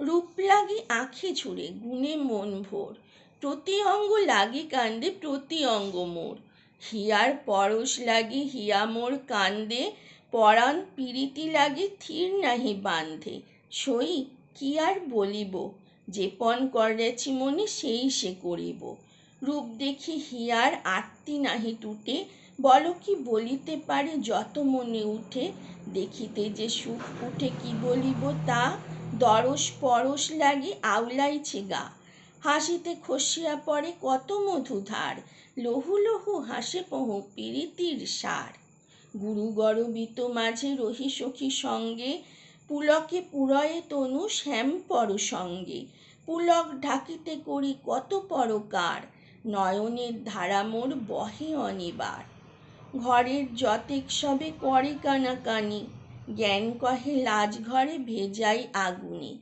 রূপ লাগি আঁখি ছুড়ে গুণে মন ভোর। প্রতি অঙ্গ লাগি কান্দে প্রতি অঙ্গ মোর। হিয়ার পরশ লাগি হিয়া মোর কান্দে, পরাণ পীড়িতি লাগি থির নাহি বান্ধে। সই, কি আর বলিব? যেপন করেছি মনে, সেই সে করিব। রূপ দেখি হিয়ার আত্মি নাহি টুটে, বল কি বলিতে পারে যত মনে উঠে। দেখিতে যে সুখ উঠে কি বলিব তা দরস পরশ লাগি আউলাইছে গা। হাসিতে খসিয়া পড়ে কত মধুধার লহু লহু হাসে পহু পীড়িতির সার। গুরু গরবিত মাঝে রহি সখী সঙ্গে। পুলকে পুরয়ে তনু শ্যাম পর সঙ্গে। পুলক ঢাকিতে করি কত পরকার। নয়নের ধারা মোর বহে অনিবার। ঘরের যতেক সবে করে কানাকানি। জ্ঞান কহে লাজ ঘরে ভেজাই আগুনে।